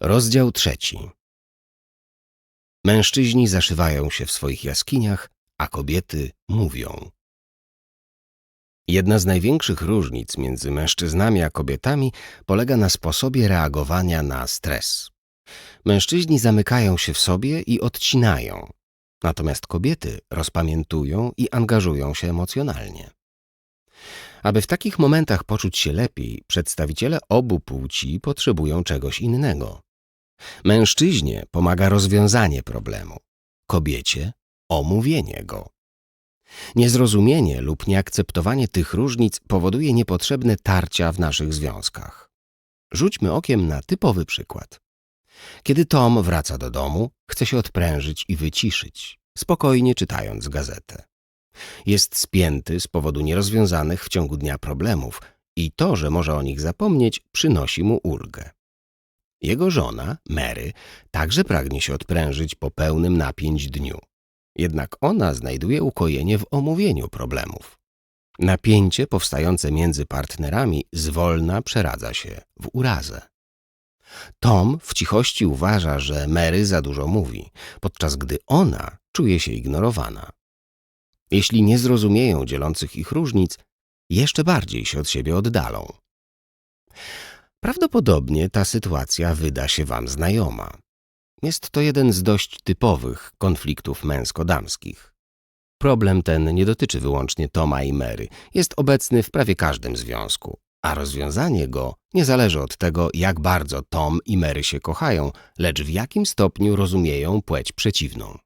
Rozdział trzeci. Mężczyźni zaszywają się w swoich jaskiniach, a kobiety mówią. Jedna z największych różnic między mężczyznami a kobietami polega na sposobie reagowania na stres. Mężczyźni zamykają się w sobie i odcinają, natomiast kobiety rozpamiętują i angażują się emocjonalnie. Aby w takich momentach poczuć się lepiej, przedstawiciele obu płci potrzebują czegoś innego. Mężczyźnie pomaga rozwiązanie problemu, kobiecie omówienie go. Niezrozumienie lub nieakceptowanie tych różnic powoduje niepotrzebne tarcia w naszych związkach. Rzućmy okiem na typowy przykład. Kiedy Tom wraca do domu, chce się odprężyć i wyciszyć, spokojnie czytając gazetę. Jest spięty z powodu nierozwiązanych w ciągu dnia problemów i to, że może o nich zapomnieć, przynosi mu ulgę. Jego żona, Mary, także pragnie się odprężyć po pełnym napięć dniu. Jednak ona znajduje ukojenie w omówieniu problemów. Napięcie powstające między partnerami zwolna przeradza się w urazę. Tom w cichości uważa, że Mary za dużo mówi, podczas gdy ona czuje się ignorowana. Jeśli nie zrozumieją dzielących ich różnic, jeszcze bardziej się od siebie oddalą. Prawdopodobnie ta sytuacja wyda się Wam znajoma. Jest to jeden z dość typowych konfliktów męsko-damskich. Problem ten nie dotyczy wyłącznie Toma i Mary, jest obecny w prawie każdym związku, a rozwiązanie go nie zależy od tego, jak bardzo Tom i Mary się kochają, lecz w jakim stopniu rozumieją płeć przeciwną.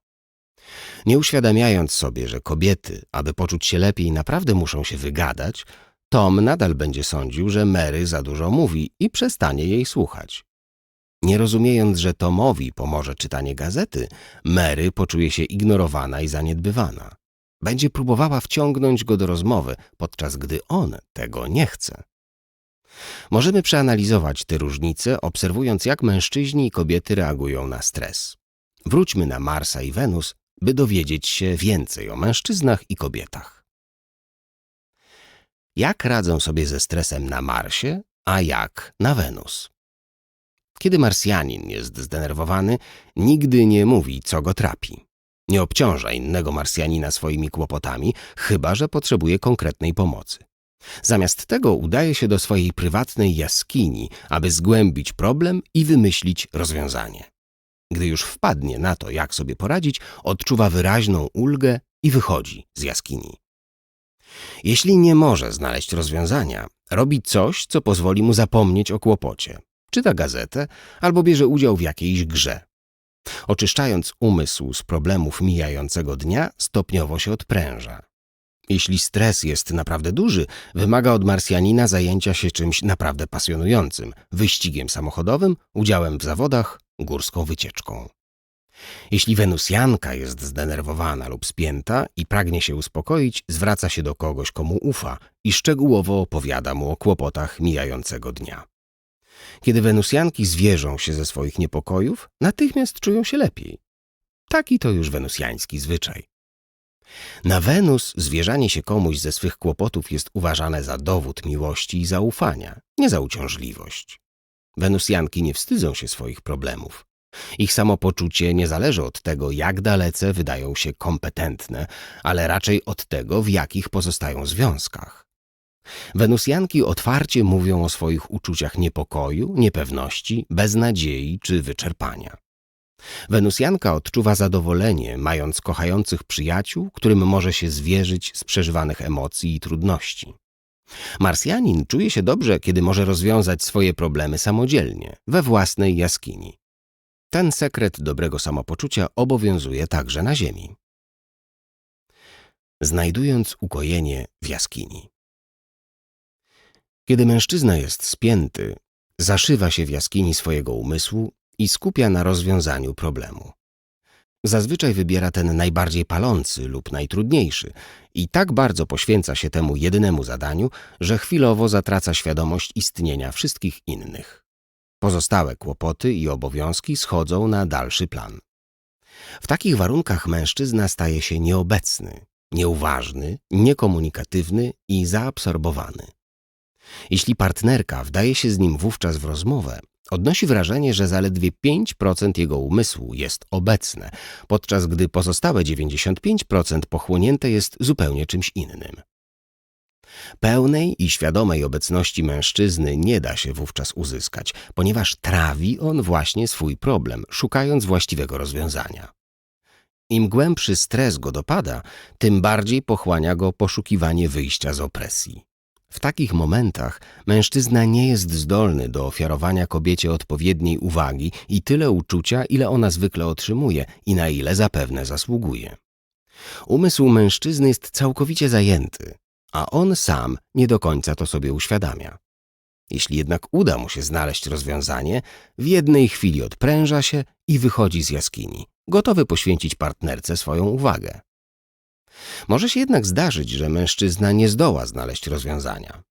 Nie uświadamiając sobie, że kobiety, aby poczuć się lepiej, naprawdę muszą się wygadać, Tom nadal będzie sądził, że Mary za dużo mówi i przestanie jej słuchać. Nie rozumiejąc, że Tomowi pomoże czytanie gazety, Mary poczuje się ignorowana i zaniedbywana. Będzie próbowała wciągnąć go do rozmowy, podczas gdy on tego nie chce. Możemy przeanalizować te różnice, obserwując, jak mężczyźni i kobiety reagują na stres. Wróćmy na Marsa i Wenus, by dowiedzieć się więcej o mężczyznach i kobietach. Jak radzą sobie ze stresem na Marsie, a jak na Wenus? Kiedy Marsjanin jest zdenerwowany, nigdy nie mówi, co go trapi. Nie obciąża innego Marsjanina swoimi kłopotami, chyba że potrzebuje konkretnej pomocy. Zamiast tego udaje się do swojej prywatnej jaskini, aby zgłębić problem i wymyślić rozwiązanie. Gdy już wpadnie na to, jak sobie poradzić, odczuwa wyraźną ulgę i wychodzi z jaskini. Jeśli nie może znaleźć rozwiązania, robi coś, co pozwoli mu zapomnieć o kłopocie. Czyta gazetę albo bierze udział w jakiejś grze. Oczyszczając umysł z problemów mijającego dnia, stopniowo się odpręża. Jeśli stres jest naprawdę duży, wymaga od Marsjanina zajęcia się czymś naprawdę pasjonującym wyścigiem samochodowym, udziałem w zawodach, górską wycieczką. Jeśli Wenusjanka jest zdenerwowana lub spięta i pragnie się uspokoić, zwraca się do kogoś, komu ufa i szczegółowo opowiada mu o kłopotach mijającego dnia. Kiedy Wenusjanki zwierzą się ze swoich niepokojów, natychmiast czują się lepiej. Taki to już wenusjański zwyczaj. Na Wenus zwierzanie się komuś ze swych kłopotów jest uważane za dowód miłości i zaufania, nie za uciążliwość. Wenusjanki nie wstydzą się swoich problemów. Ich samopoczucie nie zależy od tego, jak dalece wydają się kompetentne, ale raczej od tego, w jakich pozostają związkach. Wenusjanki otwarcie mówią o swoich uczuciach niepokoju, niepewności, beznadziei czy wyczerpania. Wenusjanka odczuwa zadowolenie, mając kochających przyjaciół, którym może się zwierzyć z przeżywanych emocji i trudności. Marsjanin czuje się dobrze, kiedy może rozwiązać swoje problemy samodzielnie, we własnej jaskini. Ten sekret dobrego samopoczucia obowiązuje także na Ziemi. Znajdując ukojenie w jaskini. Kiedy mężczyzna jest spięty, zaszywa się w jaskini swojego umysłu i skupia na rozwiązaniu problemu. Zazwyczaj wybiera ten najbardziej palący lub najtrudniejszy i tak bardzo poświęca się temu jedynemu zadaniu, że chwilowo zatraca świadomość istnienia wszystkich innych. Pozostałe kłopoty i obowiązki schodzą na dalszy plan. W takich warunkach mężczyzna staje się nieobecny, nieuważny, niekomunikatywny i zaabsorbowany. Jeśli partnerka wdaje się z nim wówczas w rozmowę, Odnosi wrażenie, że zaledwie 5% jego umysłu jest obecne, podczas gdy pozostałe 95% pochłonięte jest zupełnie czymś innym. Pełnej i świadomej obecności mężczyzny nie da się wówczas uzyskać, ponieważ trawi on właśnie swój problem, szukając właściwego rozwiązania. Im głębszy stres go dopada, tym bardziej pochłania go poszukiwanie wyjścia z opresji. W takich momentach mężczyzna nie jest zdolny do ofiarowania kobiecie odpowiedniej uwagi i tyle uczucia, ile ona zwykle otrzymuje i na ile zapewne zasługuje. Umysł mężczyzny jest całkowicie zajęty, a on sam nie do końca to sobie uświadamia. Jeśli jednak uda mu się znaleźć rozwiązanie, w jednej chwili odpręża się i wychodzi z jaskini, gotowy poświęcić partnerce swoją uwagę. Może się jednak zdarzyć, że mężczyzna nie zdoła znaleźć rozwiązania.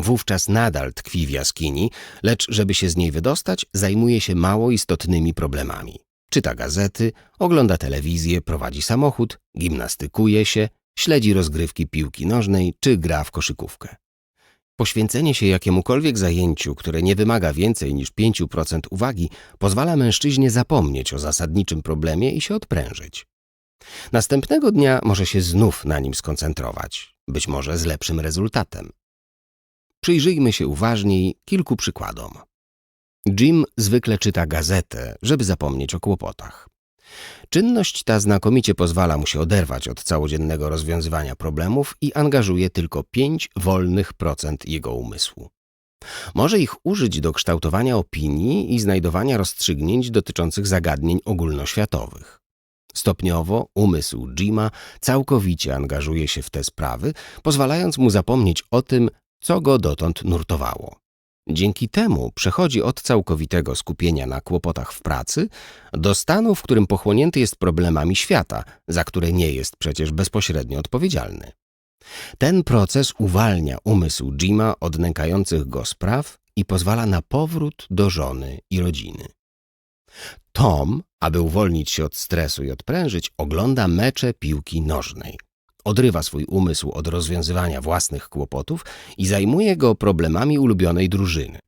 Wówczas nadal tkwi w jaskini, lecz żeby się z niej wydostać, zajmuje się mało istotnymi problemami. Czyta gazety, ogląda telewizję, prowadzi samochód, gimnastykuje się, śledzi rozgrywki piłki nożnej czy gra w koszykówkę. Poświęcenie się jakiemukolwiek zajęciu, które nie wymaga więcej niż 5% uwagi, pozwala mężczyźnie zapomnieć o zasadniczym problemie i się odprężyć. Następnego dnia może się znów na nim skoncentrować, być może z lepszym rezultatem. Przyjrzyjmy się uważniej kilku przykładom. Jim zwykle czyta gazetę, żeby zapomnieć o kłopotach. Czynność ta znakomicie pozwala mu się oderwać od całodziennego rozwiązywania problemów i angażuje tylko 5 wolnych procent jego umysłu. Może ich użyć do kształtowania opinii i znajdowania rozstrzygnięć dotyczących zagadnień ogólnoświatowych. Stopniowo umysł Jima całkowicie angażuje się w te sprawy, pozwalając mu zapomnieć o tym, co go dotąd nurtowało. Dzięki temu przechodzi od całkowitego skupienia na kłopotach w pracy do stanu, w którym pochłonięty jest problemami świata, za które nie jest przecież bezpośrednio odpowiedzialny. Ten proces uwalnia umysł Jima od nękających go spraw i pozwala na powrót do żony i rodziny. Tom, aby uwolnić się od stresu i odprężyć, ogląda mecze piłki nożnej. Odrywa swój umysł od rozwiązywania własnych kłopotów i zajmuje go problemami ulubionej drużyny.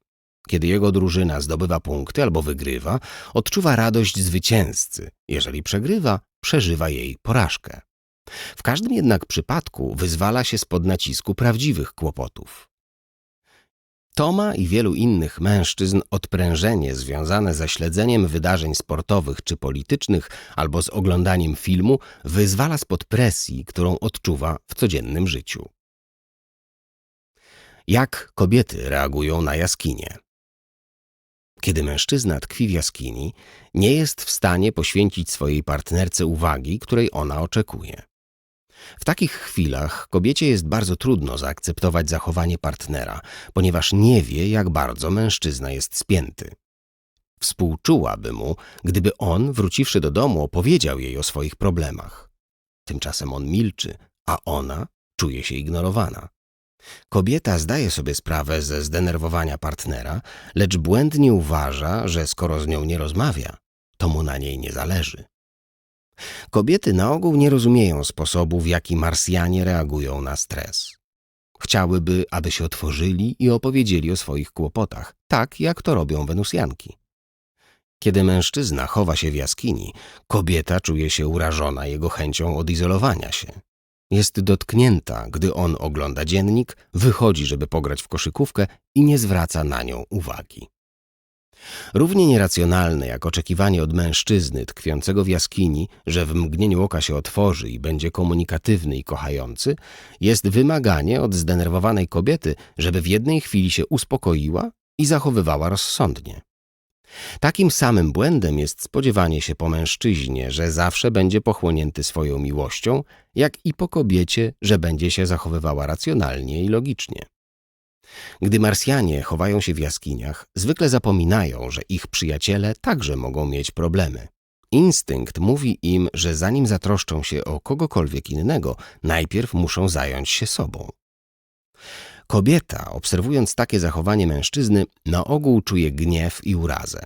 Kiedy jego drużyna zdobywa punkty albo wygrywa, odczuwa radość zwycięzcy. Jeżeli przegrywa, przeżywa jej porażkę. W każdym jednak przypadku wyzwala się spod nacisku prawdziwych kłopotów. Toma i wielu innych mężczyzn odprężenie związane ze śledzeniem wydarzeń sportowych czy politycznych albo z oglądaniem filmu wyzwala spod presji, którą odczuwa w codziennym życiu. Jak kobiety reagują na jaskinie? Kiedy mężczyzna tkwi w jaskini, nie jest w stanie poświęcić swojej partnerce uwagi, której ona oczekuje. W takich chwilach kobiecie jest bardzo trudno zaakceptować zachowanie partnera, ponieważ nie wie, jak bardzo mężczyzna jest spięty. Współczułaby mu, gdyby on, wróciwszy do domu, opowiedział jej o swoich problemach. Tymczasem on milczy, a ona czuje się ignorowana. Kobieta zdaje sobie sprawę ze zdenerwowania partnera, lecz błędnie uważa, że skoro z nią nie rozmawia, to mu na niej nie zależy. Kobiety na ogół nie rozumieją sposobu, w jaki Marsjanie reagują na stres. Chciałyby, aby się otworzyli i opowiedzieli o swoich kłopotach, tak jak to robią Wenusjanki. Kiedy mężczyzna chowa się w jaskini, kobieta czuje się urażona jego chęcią odizolowania się. Jest dotknięta, gdy on ogląda dziennik, wychodzi, żeby pograć w koszykówkę i nie zwraca na nią uwagi. Równie nieracjonalne jak oczekiwanie od mężczyzny tkwiącego w jaskini, że w mgnieniu oka się otworzy i będzie komunikatywny i kochający, jest wymaganie od zdenerwowanej kobiety, żeby w jednej chwili się uspokoiła i zachowywała rozsądnie. Takim samym błędem jest spodziewanie się po mężczyźnie, że zawsze będzie pochłonięty swoją miłością, jak i po kobiecie, że będzie się zachowywała racjonalnie i logicznie. Gdy Marsjanie chowają się w jaskiniach, zwykle zapominają, że ich przyjaciele także mogą mieć problemy. Instynkt mówi im, że zanim zatroszczą się o kogokolwiek innego, najpierw muszą zająć się sobą. Kobieta, obserwując takie zachowanie mężczyzny, na ogół czuje gniew i urazę.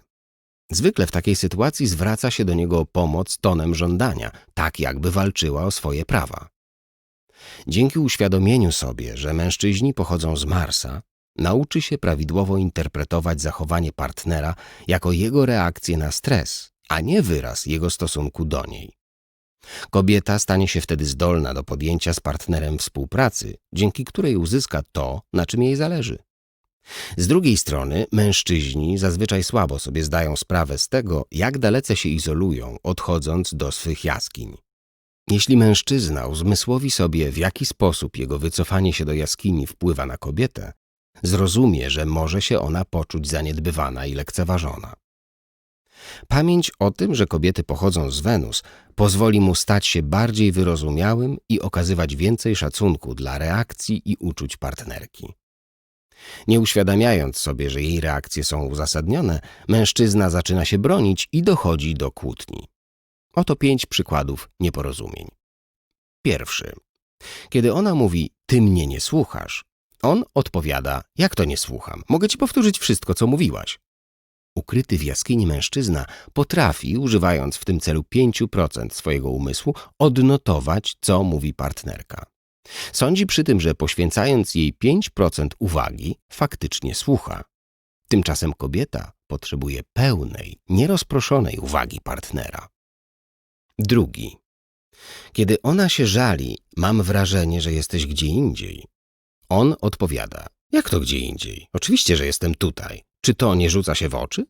Zwykle w takiej sytuacji zwraca się do niego o pomoc tonem żądania, tak jakby walczyła o swoje prawa. Dzięki uświadomieniu sobie, że mężczyźni pochodzą z Marsa, nauczy się prawidłowo interpretować zachowanie partnera jako jego reakcję na stres, a nie wyraz jego stosunku do niej. Kobieta stanie się wtedy zdolna do podjęcia z partnerem współpracy, dzięki której uzyska to, na czym jej zależy. Z drugiej strony, mężczyźni zazwyczaj słabo sobie zdają sprawę z tego, jak dalece się izolują, odchodząc do swych jaskiń. Jeśli mężczyzna uzmysłowi sobie, w jaki sposób jego wycofanie się do jaskini wpływa na kobietę, zrozumie, że może się ona poczuć zaniedbywana i lekceważona. Pamięć o tym, że kobiety pochodzą z Wenus, pozwoli mu stać się bardziej wyrozumiałym i okazywać więcej szacunku dla reakcji i uczuć partnerki. Nie uświadamiając sobie, że jej reakcje są uzasadnione, mężczyzna zaczyna się bronić i dochodzi do kłótni. Oto pięć przykładów nieporozumień. Pierwszy. Kiedy ona mówi, ty mnie nie słuchasz, on odpowiada, jak to nie słucham? Mogę ci powtórzyć wszystko, co mówiłaś. Ukryty w jaskini mężczyzna potrafi, używając w tym celu 5% swojego umysłu, odnotować, co mówi partnerka. Sądzi przy tym, że poświęcając jej 5% uwagi, faktycznie słucha. Tymczasem kobieta potrzebuje pełnej, nierozproszonej uwagi partnera. Drugi. Kiedy ona się żali, mam wrażenie, że jesteś gdzie indziej. On odpowiada: Jak to gdzie indziej? Oczywiście, że jestem tutaj. Czy to nie rzuca się w oczy?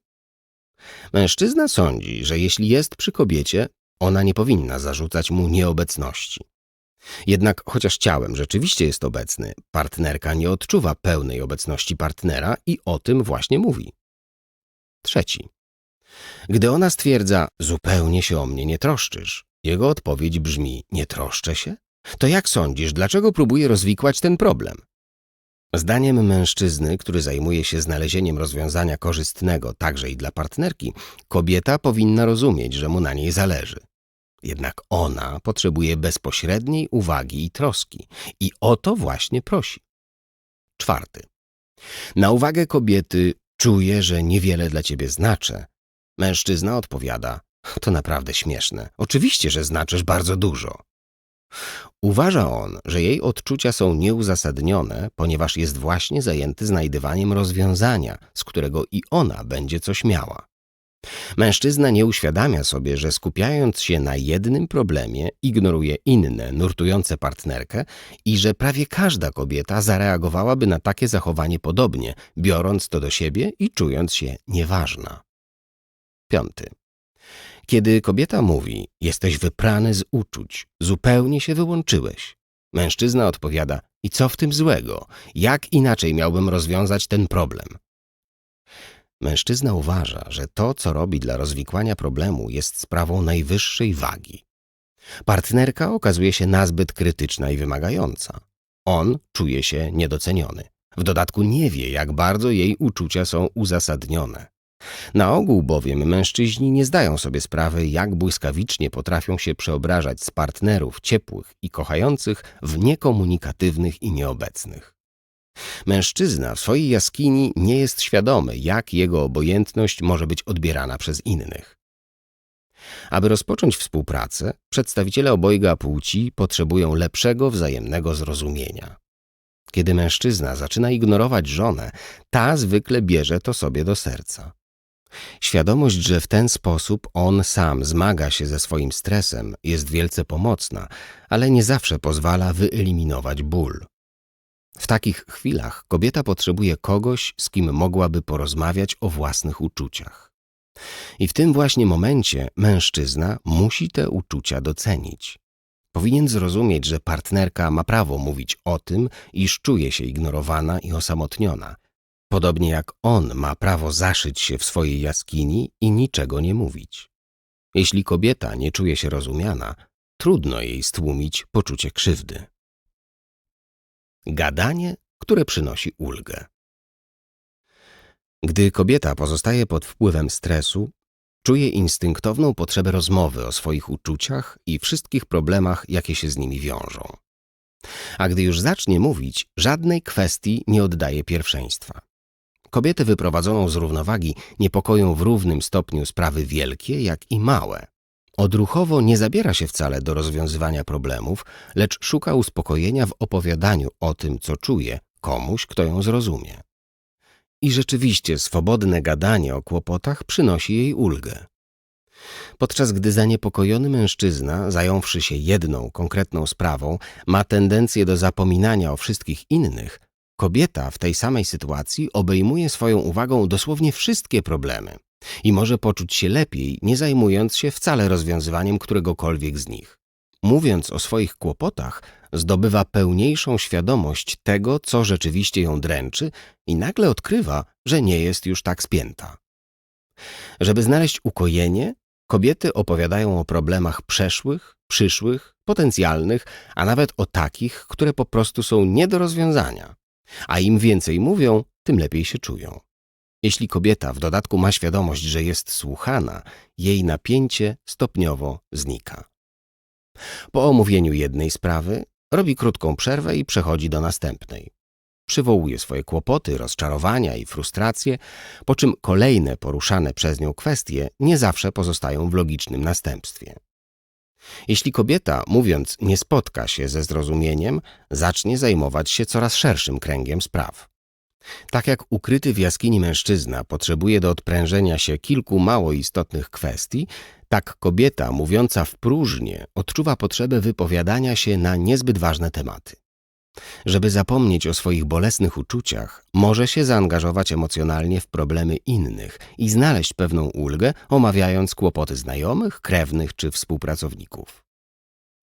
Mężczyzna sądzi, że jeśli jest przy kobiecie, ona nie powinna zarzucać mu nieobecności. Jednak chociaż ciałem rzeczywiście jest obecny, partnerka nie odczuwa pełnej obecności partnera i o tym właśnie mówi. Trzeci. Gdy ona stwierdza, zupełnie się o mnie nie troszczysz, jego odpowiedź brzmi, nie troszczę się? To jak sądzisz, dlaczego próbuję rozwikłać ten problem? Zdaniem mężczyzny, który zajmuje się znalezieniem rozwiązania korzystnego także i dla partnerki, kobieta powinna rozumieć, że mu na niej zależy. Jednak ona potrzebuje bezpośredniej uwagi i troski i o to właśnie prosi. Czwarty. Na uwagę kobiety czuje, że niewiele dla ciebie znaczę. Mężczyzna odpowiada, to naprawdę śmieszne. Oczywiście, że znaczysz bardzo dużo. Uważa on, że jej odczucia są nieuzasadnione, ponieważ jest właśnie zajęty znajdywaniem rozwiązania, z którego i ona będzie coś miała. Mężczyzna nie uświadamia sobie, że skupiając się na jednym problemie, ignoruje inne, nurtujące partnerkę i że prawie każda kobieta zareagowałaby na takie zachowanie podobnie, biorąc to do siebie i czując się nieważna. Piąty. Kiedy kobieta mówi, jesteś wyprany z uczuć, zupełnie się wyłączyłeś. Mężczyzna odpowiada, i co w tym złego? Jak inaczej miałbym rozwiązać ten problem? Mężczyzna uważa, że to, co robi dla rozwikłania problemu, jest sprawą najwyższej wagi. Partnerka okazuje się nazbyt krytyczna i wymagająca. On czuje się niedoceniony. W dodatku nie wie, jak bardzo jej uczucia są uzasadnione. Na ogół bowiem mężczyźni nie zdają sobie sprawy, jak błyskawicznie potrafią się przeobrażać z partnerów ciepłych i kochających w niekomunikatywnych i nieobecnych. Mężczyzna w swojej jaskini nie jest świadomy, jak jego obojętność może być odbierana przez innych. Aby rozpocząć współpracę, przedstawiciele obojga płci potrzebują lepszego wzajemnego zrozumienia. Kiedy mężczyzna zaczyna ignorować żonę, ta zwykle bierze to sobie do serca. Świadomość, że w ten sposób on sam zmaga się ze swoim stresem, jest wielce pomocna, ale nie zawsze pozwala wyeliminować ból. W takich chwilach kobieta potrzebuje kogoś, z kim mogłaby porozmawiać o własnych uczuciach. I w tym właśnie momencie mężczyzna musi te uczucia docenić. Powinien zrozumieć, że partnerka ma prawo mówić o tym, iż czuje się ignorowana i osamotniona, podobnie jak on ma prawo zaszyć się w swojej jaskini i niczego nie mówić. Jeśli kobieta nie czuje się rozumiana, trudno jej stłumić poczucie krzywdy. Gadanie, które przynosi ulgę. Gdy kobieta pozostaje pod wpływem stresu, czuje instynktowną potrzebę rozmowy o swoich uczuciach i wszystkich problemach, jakie się z nimi wiążą. A gdy już zacznie mówić, żadnej kwestii nie oddaje pierwszeństwa. Kobietę wyprowadzoną z równowagi niepokoją w równym stopniu sprawy wielkie, jak i małe. Odruchowo nie zabiera się wcale do rozwiązywania problemów, lecz szuka uspokojenia w opowiadaniu o tym, co czuje, komuś, kto ją zrozumie. i rzeczywiście swobodne gadanie o kłopotach przynosi jej ulgę. Podczas gdy zaniepokojony mężczyzna, zająwszy się jedną konkretną sprawą, ma tendencję do zapominania o wszystkich innych, kobieta w tej samej sytuacji obejmuje swoją uwagą dosłownie wszystkie problemy i może poczuć się lepiej, nie zajmując się wcale rozwiązywaniem któregokolwiek z nich. Mówiąc o swoich kłopotach, zdobywa pełniejszą świadomość tego, co rzeczywiście ją dręczy i nagle odkrywa, że nie jest już tak spięta. Żeby znaleźć ukojenie, kobiety opowiadają o problemach przeszłych, przyszłych, potencjalnych, a nawet o takich, które po prostu są nie do rozwiązania. A im więcej mówią, tym lepiej się czują. Jeśli kobieta w dodatku ma świadomość, że jest słuchana, jej napięcie stopniowo znika. Po omówieniu jednej sprawy robi krótką przerwę i przechodzi do następnej. Przywołuje swoje kłopoty, rozczarowania i frustracje, po czym kolejne poruszane przez nią kwestie nie zawsze pozostają w logicznym następstwie. Jeśli kobieta, mówiąc, nie spotka się ze zrozumieniem, zacznie zajmować się coraz szerszym kręgiem spraw. Tak jak ukryty w jaskini mężczyzna potrzebuje do odprężenia się kilku mało istotnych kwestii, tak kobieta mówiąca w próżnię odczuwa potrzebę wypowiadania się na niezbyt ważne tematy. Żeby zapomnieć o swoich bolesnych uczuciach, może się zaangażować emocjonalnie w problemy innych i znaleźć pewną ulgę, omawiając kłopoty znajomych, krewnych czy współpracowników.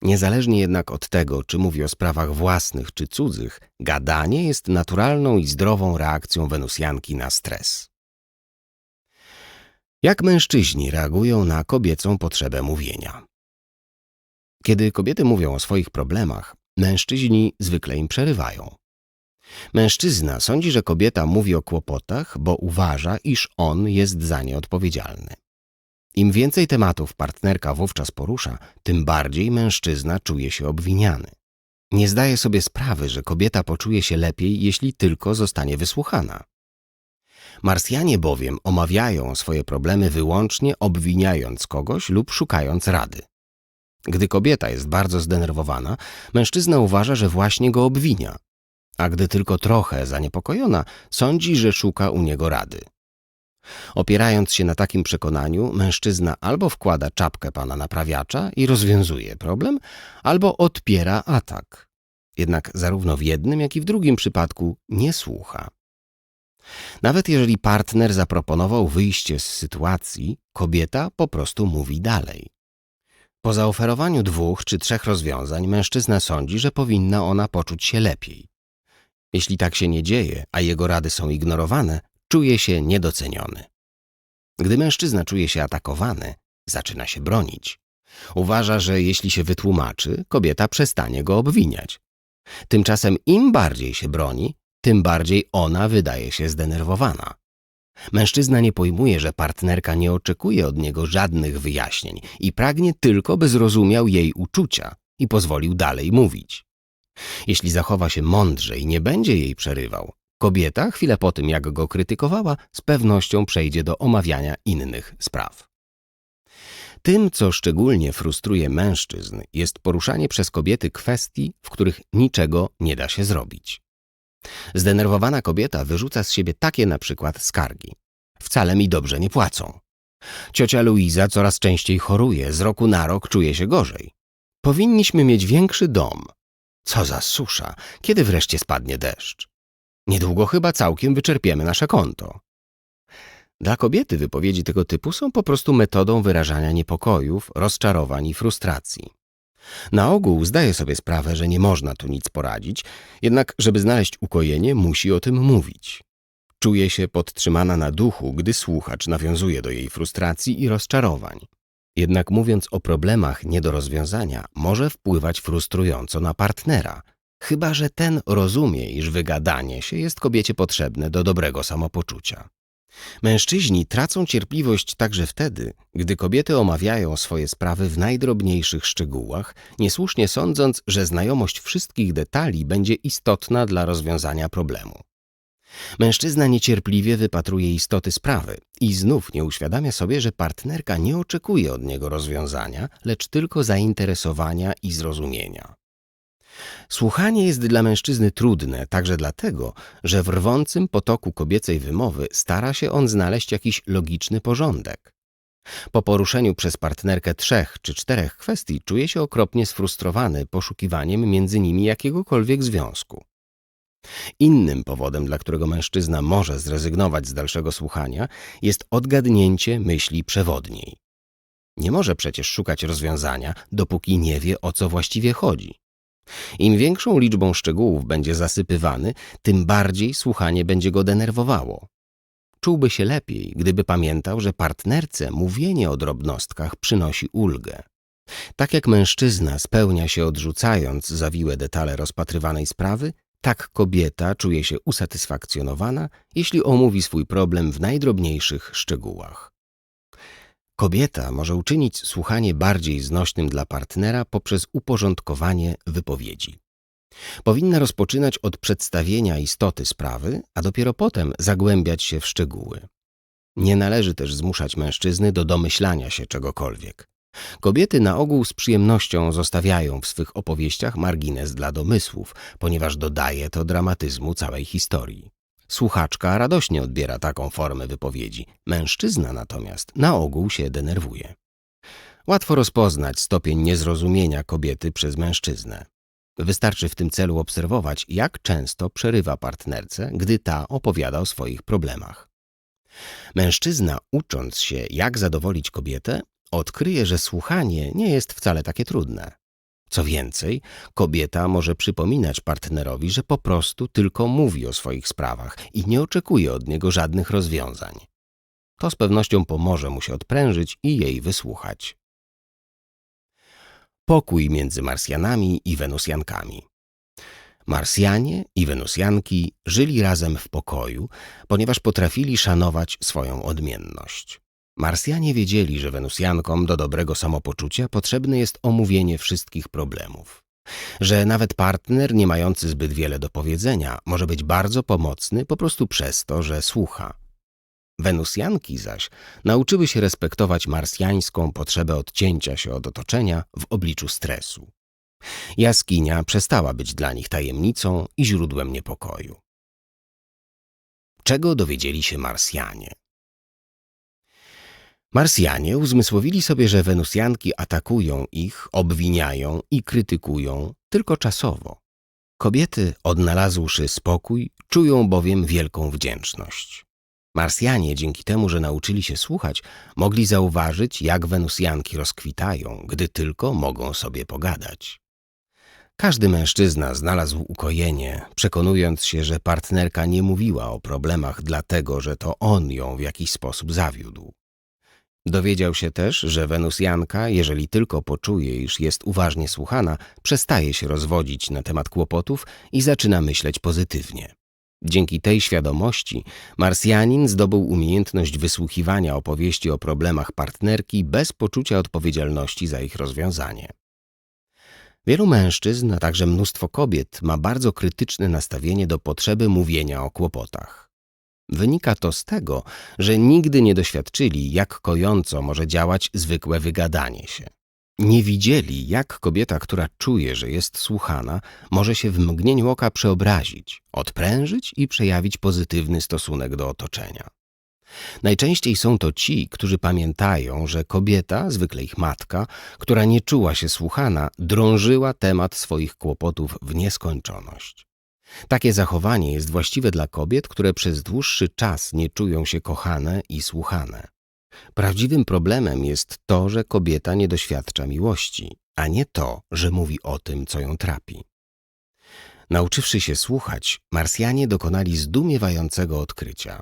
Niezależnie jednak od tego, czy mówi o sprawach własnych czy cudzych, gadanie jest naturalną i zdrową reakcją wenusjanki na stres. Jak mężczyźni reagują na kobiecą potrzebę mówienia? Kiedy kobiety mówią o swoich problemach, mężczyźni zwykle im przerywają. Mężczyzna sądzi, że kobieta mówi o kłopotach, bo uważa, iż on jest za nie odpowiedzialny. Im więcej tematów partnerka wówczas porusza, tym bardziej mężczyzna czuje się obwiniany. Nie zdaje sobie sprawy, że kobieta poczuje się lepiej, jeśli tylko zostanie wysłuchana. Marsjanie bowiem omawiają swoje problemy wyłącznie obwiniając kogoś lub szukając rady. Gdy kobieta jest bardzo zdenerwowana, mężczyzna uważa, że właśnie go obwinia, a gdy tylko trochę zaniepokojona, sądzi, że szuka u niego rady. Opierając się na takim przekonaniu, mężczyzna albo wkłada czapkę pana naprawiacza i rozwiązuje problem, albo odpiera atak. Jednak zarówno w jednym, jak i w drugim przypadku nie słucha. Nawet jeżeli partner zaproponował wyjście z sytuacji, kobieta po prostu mówi dalej. Po zaoferowaniu dwóch czy trzech rozwiązań, mężczyzna sądzi, że powinna ona poczuć się lepiej. Jeśli tak się nie dzieje, a jego rady są ignorowane, czuje się niedoceniony. Gdy mężczyzna czuje się atakowany, zaczyna się bronić. Uważa, że jeśli się wytłumaczy, kobieta przestanie go obwiniać. Tymczasem im bardziej się broni, tym bardziej ona wydaje się zdenerwowana. Mężczyzna nie pojmuje, że partnerka nie oczekuje od niego żadnych wyjaśnień i pragnie tylko, by zrozumiał jej uczucia i pozwolił dalej mówić. Jeśli zachowa się mądrze i nie będzie jej przerywał, kobieta, chwilę po tym jak go krytykowała, z pewnością przejdzie do omawiania innych spraw. Tym, co szczególnie frustruje mężczyzn, jest poruszanie przez kobiety kwestii, w których niczego nie da się zrobić. Zdenerwowana kobieta wyrzuca z siebie takie na przykład skargi. Wcale mi dobrze nie płacą. Ciocia Luiza coraz częściej choruje, z roku na rok czuje się gorzej. Powinniśmy mieć większy dom. Co za susza, kiedy wreszcie spadnie deszcz? Niedługo chyba całkiem wyczerpiemy nasze konto. Dla kobiety wypowiedzi tego typu są po prostu metodą wyrażania niepokojów, rozczarowań i frustracji. Na ogół zdaje sobie sprawę, że nie można tu nic poradzić, jednak żeby znaleźć ukojenie, musi o tym mówić. Czuje się podtrzymana na duchu, gdy słuchacz nawiązuje do jej frustracji i rozczarowań. Jednak mówiąc o problemach nie do rozwiązania, może wpływać frustrująco na partnera, chyba że ten rozumie, iż wygadanie się jest kobiecie potrzebne do dobrego samopoczucia. Mężczyźni tracą cierpliwość także wtedy, gdy kobiety omawiają swoje sprawy w najdrobniejszych szczegółach, niesłusznie sądząc, że znajomość wszystkich detali będzie istotna dla rozwiązania problemu. Mężczyzna niecierpliwie wypatruje istoty sprawy i znów nie uświadamia sobie, że partnerka nie oczekuje od niego rozwiązania, lecz tylko zainteresowania i zrozumienia. Słuchanie jest dla mężczyzny trudne także dlatego, że w rwącym potoku kobiecej wymowy stara się on znaleźć jakiś logiczny porządek. Po poruszeniu przez partnerkę trzech czy czterech kwestii czuje się okropnie sfrustrowany poszukiwaniem między nimi jakiegokolwiek związku. Innym powodem, dla którego mężczyzna może zrezygnować z dalszego słuchania, jest odgadnięcie myśli przewodniej. Nie może przecież szukać rozwiązania, dopóki nie wie, o co właściwie chodzi. Im większą liczbą szczegółów będzie zasypywany, tym bardziej słuchanie będzie go denerwowało. Czułby się lepiej, gdyby pamiętał, że partnerce mówienie o drobnostkach przynosi ulgę. Tak jak mężczyzna spełnia się odrzucając zawiłe detale rozpatrywanej sprawy, tak kobieta czuje się usatysfakcjonowana, jeśli omówi swój problem w najdrobniejszych szczegółach. Kobieta może uczynić słuchanie bardziej znośnym dla partnera poprzez uporządkowanie wypowiedzi. Powinna rozpoczynać od przedstawienia istoty sprawy, a dopiero potem zagłębiać się w szczegóły. Nie należy też zmuszać mężczyzny do domyślania się czegokolwiek. Kobiety na ogół z przyjemnością zostawiają w swych opowieściach margines dla domysłów, ponieważ dodaje to dramatyzmu całej historii. Słuchaczka radośnie odbiera taką formę wypowiedzi, mężczyzna natomiast na ogół się denerwuje. Łatwo rozpoznać stopień niezrozumienia kobiety przez mężczyznę. Wystarczy w tym celu obserwować, jak często przerywa partnerce, gdy ta opowiada o swoich problemach. Mężczyzna, ucząc się, jak zadowolić kobietę, odkryje, że słuchanie nie jest wcale takie trudne. Co więcej, kobieta może przypominać partnerowi, że po prostu tylko mówi o swoich sprawach i nie oczekuje od niego żadnych rozwiązań. To z pewnością pomoże mu się odprężyć i jej wysłuchać. Pokój między Marsjanami i Wenusjankami. Marsjanie i Wenusjanki żyli razem w pokoju, ponieważ potrafili szanować swoją odmienność. Marsjanie wiedzieli, że Wenusjankom do dobrego samopoczucia potrzebne jest omówienie wszystkich problemów. Że nawet partner, nie mający zbyt wiele do powiedzenia, może być bardzo pomocny po prostu przez to, że słucha. Wenusjanki zaś nauczyły się respektować marsjańską potrzebę odcięcia się od otoczenia w obliczu stresu. Jaskinia przestała być dla nich tajemnicą i źródłem niepokoju. Czego dowiedzieli się Marsjanie? Marsjanie uzmysłowili sobie, że Wenusjanki atakują ich, obwiniają i krytykują tylko czasowo. Kobiety, odnalazłszy spokój, czują bowiem wielką wdzięczność. Marsjanie, dzięki temu, że nauczyli się słuchać, mogli zauważyć, jak Wenusjanki rozkwitają, gdy tylko mogą sobie pogadać. Każdy mężczyzna znalazł ukojenie, przekonując się, że partnerka nie mówiła o problemach dlatego, że to on ją w jakiś sposób zawiódł. Dowiedział się też, że Wenusjanka, jeżeli tylko poczuje, iż jest uważnie słuchana, przestaje się rozwodzić na temat kłopotów i zaczyna myśleć pozytywnie. Dzięki tej świadomości Marsjanin zdobył umiejętność wysłuchiwania opowieści o problemach partnerki bez poczucia odpowiedzialności za ich rozwiązanie. Wielu mężczyzn, a także mnóstwo kobiet ma bardzo krytyczne nastawienie do potrzeby mówienia o kłopotach. Wynika to z tego, że nigdy nie doświadczyli, jak kojąco może działać zwykłe wygadanie się. Nie widzieli, jak kobieta, która czuje, że jest słuchana, może się w mgnieniu oka przeobrazić, odprężyć i przejawić pozytywny stosunek do otoczenia. Najczęściej są to ci, którzy pamiętają, że kobieta, zwykle ich matka, która nie czuła się słuchana, drążyła temat swoich kłopotów w nieskończoność. Takie zachowanie jest właściwe dla kobiet, które przez dłuższy czas nie czują się kochane i słuchane. Prawdziwym problemem jest to, że kobieta nie doświadcza miłości, a nie to, że mówi o tym, co ją trapi. Nauczywszy się słuchać, Marsjanie dokonali zdumiewającego odkrycia.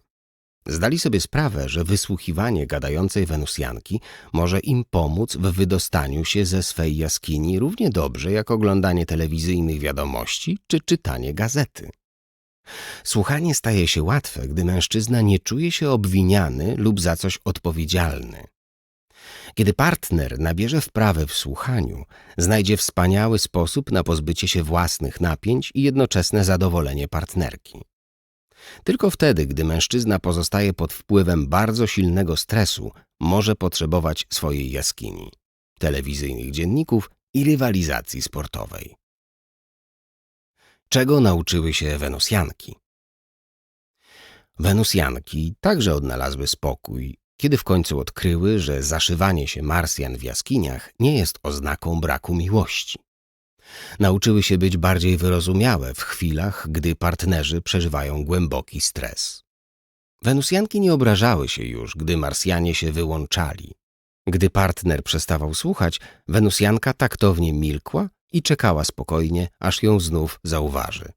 Zdali sobie sprawę, że wysłuchiwanie gadającej Wenusjanki może im pomóc w wydostaniu się ze swej jaskini równie dobrze jak oglądanie telewizyjnych wiadomości czy czytanie gazety. Słuchanie staje się łatwe, gdy mężczyzna nie czuje się obwiniany lub za coś odpowiedzialny. Kiedy partner nabierze wprawę w słuchaniu, znajdzie wspaniały sposób na pozbycie się własnych napięć i jednoczesne zadowolenie partnerki. Tylko wtedy, gdy mężczyzna pozostaje pod wpływem bardzo silnego stresu, może potrzebować swojej jaskini, telewizyjnych dzienników i rywalizacji sportowej. Czego nauczyły się Wenusjanki? Wenusjanki także odnalazły spokój, kiedy w końcu odkryły, że zaszywanie się Marsjan w jaskiniach nie jest oznaką braku miłości. Nauczyły się być bardziej wyrozumiałe w chwilach, gdy partnerzy przeżywają głęboki stres. Wenusjanki nie obrażały się już, gdy Marsjanie się wyłączali. Gdy partner przestawał słuchać, Wenusjanka taktownie milkła i czekała spokojnie, aż ją znów zauważy.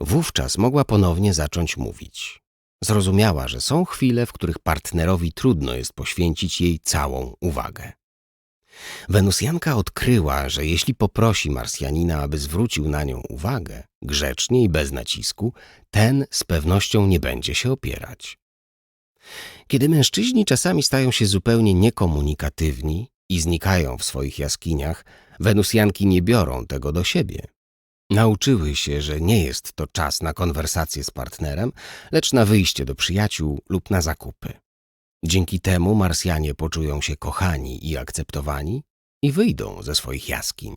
Wówczas mogła ponownie zacząć mówić. Zrozumiała, że są chwile, w których partnerowi trudno jest poświęcić jej całą uwagę. Wenusjanka odkryła, że jeśli poprosi Marsjanina, aby zwrócił na nią uwagę, grzecznie i bez nacisku, ten z pewnością nie będzie się opierać. Kiedy mężczyźni czasami stają się zupełnie niekomunikatywni i znikają w swoich jaskiniach, Wenusjanki nie biorą tego do siebie. Nauczyły się, że nie jest to czas na konwersację z partnerem, lecz na wyjście do przyjaciół lub na zakupy. Dzięki temu Marsjanie poczują się kochani i akceptowani i wyjdą ze swoich jaskiń.